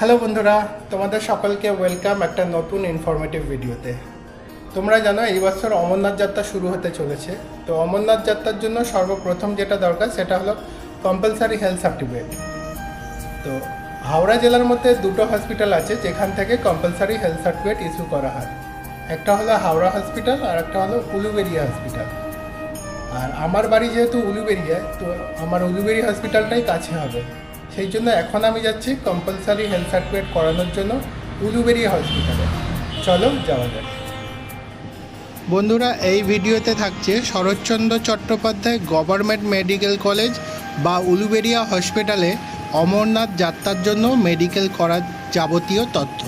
Hello বন্ধুরা, তোমাদের সকলকে ওয়েলকাম একটা নতুন ইনফরমেটিভ ভিডিওতে তোমরা জানো, এই বছর অমরনাথ যাত্রা শুরু হতে চলেছে। তো অমরনাথ যাত্রার জন্য সর্বপ্রথম যেটা দরকার, সেটা হলো কম্পালসারি হেলথ সার্টিফিকেট তো হাওড়া জেলার মধ্যে দুটো হসপিটাল আছে, যেখান থেকে কম্পালসারি হেলথ সার্টিফিকেট ইস্যু করা হয়। একটা হলো হাওড়া হসপিটাল আর একটা হলো উলুবেরিয়া হসপিটাল আর আমার বাড়ি যেহেতু উলুবেরিয়া তো আমার উলুবেরি হসপিটালটাই কাছে হবে। সেই জন্য এখন আমি যাচ্ছি কম্পালসারি হেলথ সার্টিফিকেট করানোর জন্য উলুবেরি হসপিটালে চলো যাওয়া যাক। বন্ধুরা, এই ভিডিওতে থাকছে Saratchandra Chattopadhyay government medical college বা উলুবেরিয়া হসপিটালে অমরনাথ যাত্রার জন্য মেডিকেল করার যাবতীয় তথ্য।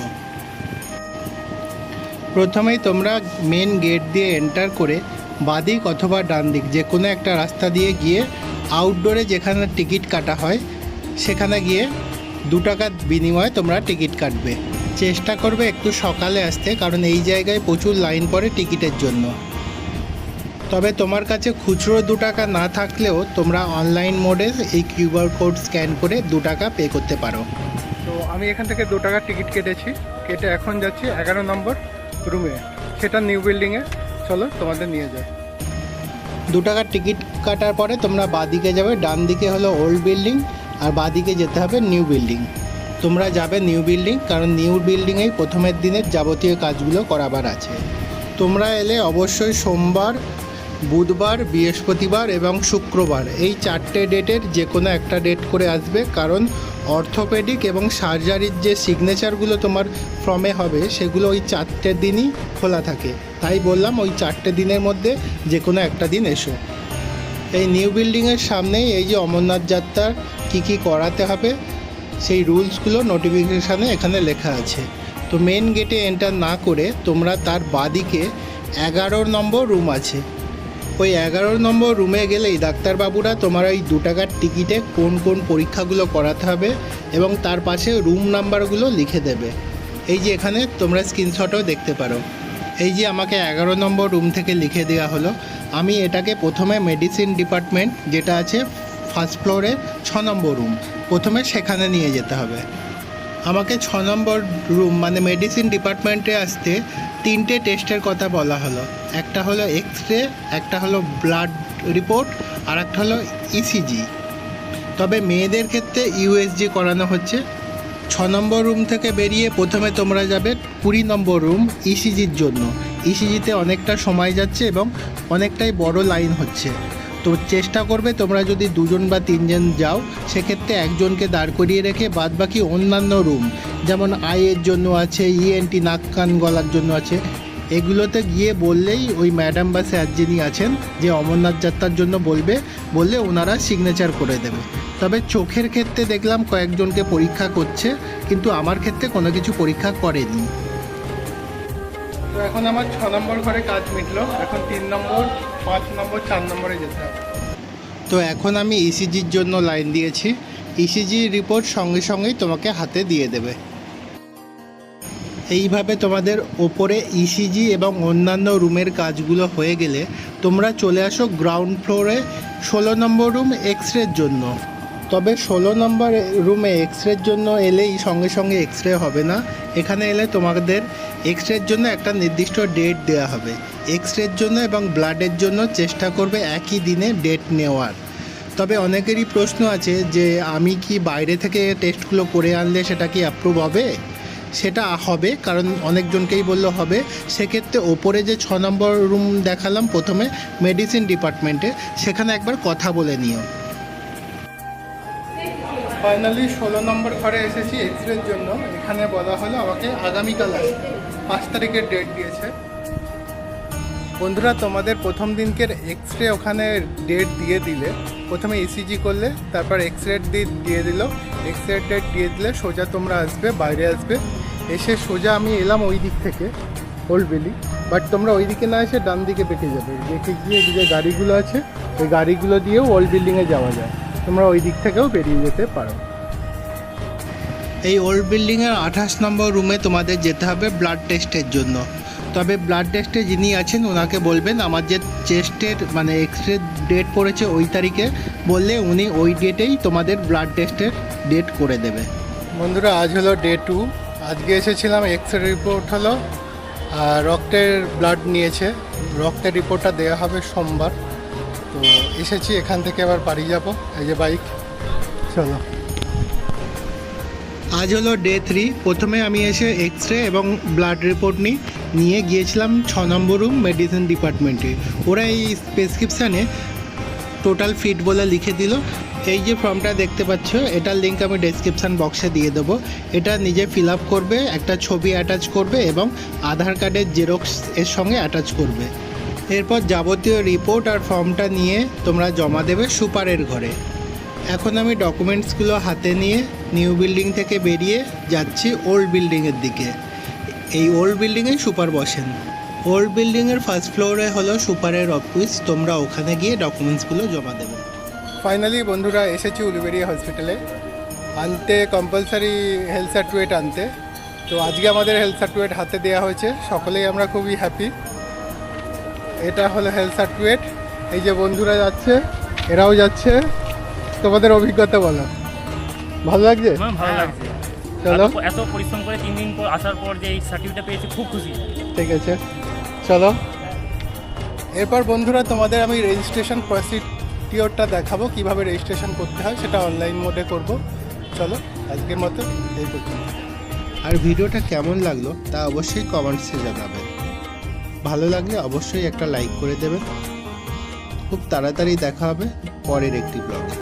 প্রথমেই তোমরা মেন গেট দিয়ে এন্টার করে বাদিক অথবা ডান দিক যে কোনো একটা রাস্তা দিয়ে গিয়ে আউটডোরে যেখানে টিকিট কাটা হয় সেখানে গিয়ে দু টাকার বিনিময়ে তোমরা টিকিট কাটবে। চেষ্টা করবে একটু সকালে আসতে কারণ এই জায়গায় প্রচুর লাইন পড়ে টিকিটের জন্য। তবে তোমার কাছে খুচরো দু টাকা না থাকলেও তোমরা অনলাইন মোডে এই কিউআর কোড স্ক্যান করে দু টাকা পে করতে পারো। তো আমি এখান থেকে দু টাকার টিকিট কেটেছি। কেটে এখন যাচ্ছি এগারো নম্বর রুমে। সেটা নিউ বিল্ডিংয়ে চলো তোমাদের নিয়ে যাই। দু টাকার টিকিট কাটার পরে তোমরা বাঁ দিকে যাবে ডান দিকে হলো ওল্ড বিল্ডিং। আর বাদিকে যেতে হবে নিউ বিল্ডিং। তোমরা যাবে নিউ বিল্ডিং, কারণ নিউ বিল্ডিংয়েই প্রথমের দিনের যাবতীয় কাজগুলো করাবার আছে। তোমরা এলে অবশ্যই সোমবার, বুধবার, বৃহস্পতিবার এবং শুক্রবার। এই চারটে ডেটের যে কোনো একটা ডেট করে আসবে, কারণ অর্থোপেডিক এবং সার্জারির যে সিগনেচারগুলো তোমার ফর্মে হবে, সেগুলো ওই চারটে দিনই খোলা থাকে। তাই বললাম ওই চারটে দিনের মধ্যে যে কোনো একটা দিন এসো। এই নিউ বিল্ডিংয়ের সামনেই এই যে অমরনাথ যাত্রার কী কী করাতে হবে, সেই রুলসগুলো নোটিফিকেশানে এখানে লেখা আছে। তো মেন গেটে এন্টার না করে তোমরা তার বাদিকে এগারো নম্বর রুম আছে। ওই এগারো নম্বর রুমে গেলেই ডাক্তারবাবুরা তোমার ওই দু টাকার টিকিটে কোন কোন পরীক্ষাগুলো করাতে হবে এবং তার পাশে রুম নাম্বারগুলো লিখে দেবে। এই যে এখানে তোমরা স্ক্রিনশটও দেখতে পারো। এই যে আমাকে এগারো নম্বর রুম থেকে লিখে দেওয়া হলো। আমি এটাকে প্রথমে মেডিসিন ডিপার্টমেন্ট যেটা আছে ফার্স্ট ফ্লোরে ছ নম্বর রুম প্রথমে সেখানে নিয়ে যেতে হবে। আমাকে ছ নম্বর রুম মানে মেডিসিন ডিপার্টমেন্টে আসতে তিনটে টেস্টের কথা বলা হলো। একটা হলো এক্স রে একটা হলো ব্লাড রিপোর্ট আর একটা হলো ইসিজি তবে মেয়েদের ক্ষেত্রে ইউএসজি করানো হচ্ছে। ছ নম্বর রুম থেকে বেরিয়ে প্রথমে তোমরা যাবে কুড়ি নম্বর রুম ইসিজির জন্য। ইসিজিতে অনেকটা সময় যাচ্ছে এবং অনেকটাই বড় লাইন হচ্ছে। তো চেষ্টা করবে তোমরা যদি দুজন বা তিনজন যাও, সেক্ষেত্রে একজনকে দাঁড় করিয়ে রেখে বাদ বাকি অন্যান্য রুম, যেমন আইয়ের জন্য আছে ইএনটি নাক কান গলার জন্য আছে, এগুলোতে গিয়ে বললেই ওই ম্যাডাম বা স্যার যিনি আছেন, যে অমরনাথ যাত্রার জন্য বলবে, বললে ওনারা সিগনেচার করে দেবে। তবে চোখের ক্ষেত্রে দেখলাম কয়েকজনকে পরীক্ষা করছে, কিন্তু আমার ক্ষেত্রে কোনো কিছু পরীক্ষা করেনি। তো এখন আমার ছ নম্বর ঘরে কাজ মিটলো। এখন তিন নম্বর, পাঁচ নম্বর, চার নম্বরে যেতে তো এখন আমি ইসিজির জন্য লাইন দিয়েছি। ইসিজি রিপোর্ট সঙ্গে সঙ্গেই তোমাকে হাতে দিয়ে দেবে। এইভাবে তোমাদের ওপরে ইসিজি এবং অন্যান্য রুমের কাজগুলো হয়ে গেলে তোমরা চলে আসো গ্রাউন্ড ফ্লোরে ষোলো নম্বর রুম এক্স রের জন্য। তবে ষোলো নম্বর রুমে এক্স রের জন্য এলেই সঙ্গে সঙ্গে এক্স রে হবে না। এখানে এলে তোমাদের এক্স রের জন্য একটা নির্দিষ্ট ডেট দেওয়া হবে। এক্স রের জন্য এবং ব্লাডের জন্য চেষ্টা করবে একই দিনে ডেট নেওয়ার। তবে অনেকেরই প্রশ্ন আছে যে, আমি কি বাইরে থেকে টেস্টগুলো করে আনলে সেটা কি অ্যাপ্রুভ হবে? সেটা হবে, কারণ অনেকজনকেই বলল হবে। সেক্ষেত্রে ওপরে যে ছ নম্বর রুম দেখালাম প্রথমে মেডিসিন ডিপার্টমেন্টে সেখানে একবার কথা বলে নিও। ফাইনালি ষোলো নম্বর ঘরে এসেছি এক্স রের জন্য। এখানে বলা হলো আমাকে আগামীকাল আসবে পাঁচ তারিখের ডেট দিয়েছে। বন্ধুরা, তোমাদের প্রথম দিনকের এক্স রে ওখানে ডেট দিয়ে দিলে, প্রথমে ইসিজি করলে, তারপর এক্স রে দিয়ে দিল। এক্স রে ডেট দিয়ে দিলে সোজা তোমরা আসবে, বাইরে আসবে। এসে সোজা আমি এলাম ওই দিক থেকে ওল্ড বেলি বাট তোমরা ওই দিকে না এসে ডান দিকে পেটে যাবে। দেখে গিয়ে যে গাড়িগুলো আছে, ওই গাড়িগুলো দিয়েও ওল্ড বিল্ডিংয়ে যাওয়া যায়। তোমরা ওই দিক থেকেও বেরিয়ে যেতে পারো। এই ওল্ড বিল্ডিংয়ের আঠাশ নম্বর রুমে তোমাদের যেতে হবে ব্লাড টেস্টের জন্য। তবে ব্লাড টেস্টে যিনি আছেন ওনাকে বলবেন আমার যে চেস্টের মানে এক্স রে ডেট পড়েছে ওই তারিখে বললে উনি ওই ডেটেই তোমাদের ব্লাড টেস্টের ডেট করে দেবে। বন্ধুরা আজ হলো ডে টু আজকে এসেছিলাম এক্স রে রিপোর্ট হলো আর রক্তের ব্লাড নিয়েছে। রক্তের রিপোর্টটা দেওয়া হবে সোমবার। তো এসেছি, এখান থেকে আবার বাড়ি যাব। এই যে বাইক চলো। আজ হলো ডে থ্রি প্রথমে আমি এসে এক্স রে এবং ব্লাড রিপোর্ট নিই নিয়ে গিয়েছিলাম ছ নম্বর রুম মেডিসিন ডিপার্টমেন্টে ওরা এই প্রেসক্রিপশানে টোটাল ফিট বলে লিখে দিল। এই যে ফর্মটা দেখতে পাচ্ছ, এটার লিঙ্ক আমি ডেসক্রিপশান বক্সে দিয়ে দেবো। এটা নিজে ফিল আপ করবে, একটা ছবি অ্যাটাচ করবে এবং আধার কার্ডের জেরক্স এর সঙ্গে অ্যাটাচ করবে। এরপর যাবতীয় রিপোর্ট আর ফর্মটা নিয়ে তোমরা জমা দেবে সুপারের ঘরে। এখন আমি ডকুমেন্টসগুলো হাতে নিয়ে নিউ বিল্ডিং থেকে বেরিয়ে যাচ্ছি ওল্ড বিল্ডিংয়ের দিকে। এই ওল্ড বিল্ডিংয়ে সুপার বসেন। ওল্ড বিল্ডিংয়ের ফার্স্ট ফ্লোরে হলো সুপারের অফিস তোমরা ওখানে গিয়ে ডকুমেন্টসগুলো জমা দেবে। ফাইনালি বন্ধুরা, এসেছি উলুবেড়িয়া হসপিটালে আনতে কম্পালসারি হেলথ সার্টিফিকেট আনতে। তো আজকে আমাদের হেলথ সার্টিফিকেট হাতে দেওয়া হয়েছে। সকলেই আমরা খুবই হ্যাপি এটা হলো হেলথ সার্টিফিকেট এই যে বন্ধুরা যাচ্ছে এরাও যাচ্ছে। তোমাদের অভিজ্ঞতা বলো। ভালো লাগছে? ভালো লাগছে। চলো। এত- এত পরিশ্রম করে তিন দিন পর আসার পর যে এই সার্টিফিকেটটা পেয়েছি খুব খুশি। ঠিক আছে। চলো। এরপর বন্ধুরা তোমাদের আমি রেজিস্ট্রেশন প্রসিডিওরটা দেখাবো কীভাবে রেজিস্ট্রেশন করতে হয় সেটা অনলাইন মোডে করব। চলো আজকের মতো এই পর্যন্ত। আর ভিডিওটা কেমন লাগল তা অবশ্যই কমেন্টসে জানাবেন ভালো লাগলে অবশ্যই একটা লাইক করে দেবেন। খুব তাড়াতাড়ি দেখা হবে পরের একটি ব্লগে